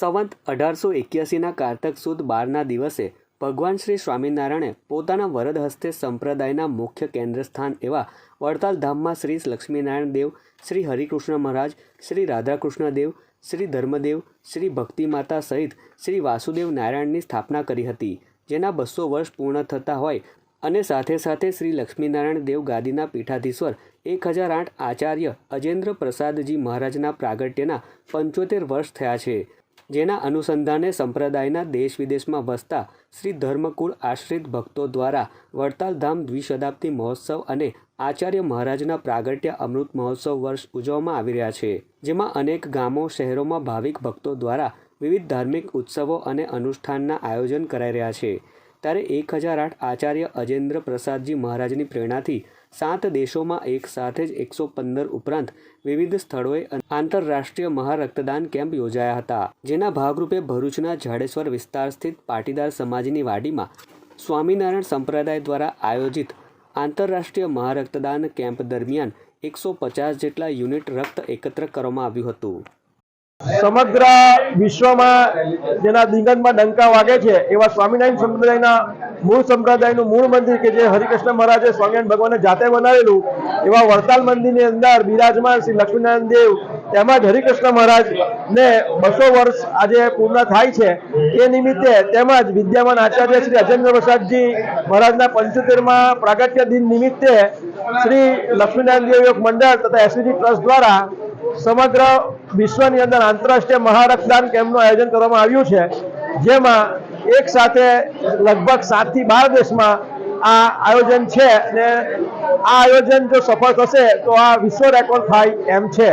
સંવંત અઢારસો એક્યાસીના કારતક સુદ બારના દિવસે ભગવાન શ્રી સ્વામિનારાયણે પોતાના વરદ હસ્તે સંપ્રદાયના મુખ્ય કેન્દ્રસ્થાન એવા વડતાલ ધામમાં શ્રી લક્ષ્મીનારાયણ દેવ, શ્રી હરિકૃષ્ણ મહારાજ, શ્રી રાધાકૃષ્ણ દેવ શ્રી ધર્મદેવ, શ્રી ભક્તિમાતા સહિત શ્રી વાસુદેવ નારાયણની સ્થાપના કરી હતી, જેના બસો વર્ષ પૂર્ણ થતા હોય અને સાથે સાથે શ્રી લક્ષ્મીનારાયણ દેવ ગાદીના પીઠાધીશ્વર એક હજાર આઠ આચાર્ય અજેન્દ્ર પ્રસાદજી મહારાજના પ્રાગટ્યના પંચોતેર વર્ષ થયા છે. જેના અનુસંધાને સંપ્રદાયના દેશ વિદેશમાં વસતા શ્રી ધર્મકુળ આશ્રિત ભક્તો દ્વારા વડતાલ ધામ દ્વિશતાબ્દી મહોત્સવ અને આચાર્ય મહારાજના પ્રાગટ્ય અમૃત મહોત્સવ વર્ષ ઉજવવામાં આવી રહ્યા છે. જેમાં અનેક ગામો, શહેરોમાં ભાવિક ભક્તો દ્વારા વિવિધ ધાર્મિક ઉત્સવો અને અનુષ્ઠાનના આયોજન કરાઈ રહ્યા છે. ત્યારે એક હજાર આઠ આચાર્ય અજેન્દ્ર પ્રસાદજી મહારાજની પ્રેરણાથી સાત દેશોમાં એક સાથે જ એકસો પંદર ઉપરાંત વિવિધ સ્થળોએ આંતરરાષ્ટ્રીય મહારક્તદાન કેમ્પ યોજાયા હતા. જેના ભાગરૂપે ભરૂચના જાડેશ્વર વિસ્તાર સ્થિત પાટીદાર સમાજની વાડીમાં સ્વામિનારાયણ સંપ્રદાય દ્વારા આયોજિત આંતરરાષ્ટ્રીય મહારક્તદાન કેમ્પ દરમિયાન એકસો પચાસ જેટલા યુનિટ રક્ત એકત્ર કરવામાં આવ્યું હતું. સમગ્ર વિશ્વમાં જેના દિગંતમાં ડંકા વાગે છે, એવા સ્વામિનારાયણ સંપ્રદાયના મૂળ સંપ્રદાયનું મૂળ મંદિર કે જે હરિકૃષ્ણ મહારાજે સ્વામિનારાયણ ભગવાને જાતે બનાવેલું, એવા વડતાલ મંદિરની અંદર બિરાજમાન શ્રી લક્ષ્મીનારાયણ દેવ તેમજ હરિકૃષ્ણ મહારાજ ને બસો વર્ષ આજે પૂર્ણ થાય છે. એ નિમિત્તે તેમજ વિદ્યામાન આચાર્ય શ્રી અજેન્દ્ર પ્રસાદજી મહારાજના પંચોતેરમાં પ્રાગટ્ય દિન નિમિત્તે શ્રી લક્ષ્મીનારાયણ દેવ યોગ મંડળ તથા એસવીજી ટ્રસ્ટ દ્વારા સમગ્ર વિશ્વની અંદર આંતરરાષ્ટ્રીય મહારક્તદાન કેમ્પનું આયોજન કરવામાં આવ્યું છે, જેમાં એક સાથે લગભગ સાતથી બાર દેશમાં આ આયોજન છે અને આ આયોજન જો સફળ થશે, તો આ વિશ્વ રેકોર્ડ થાય એમ છે.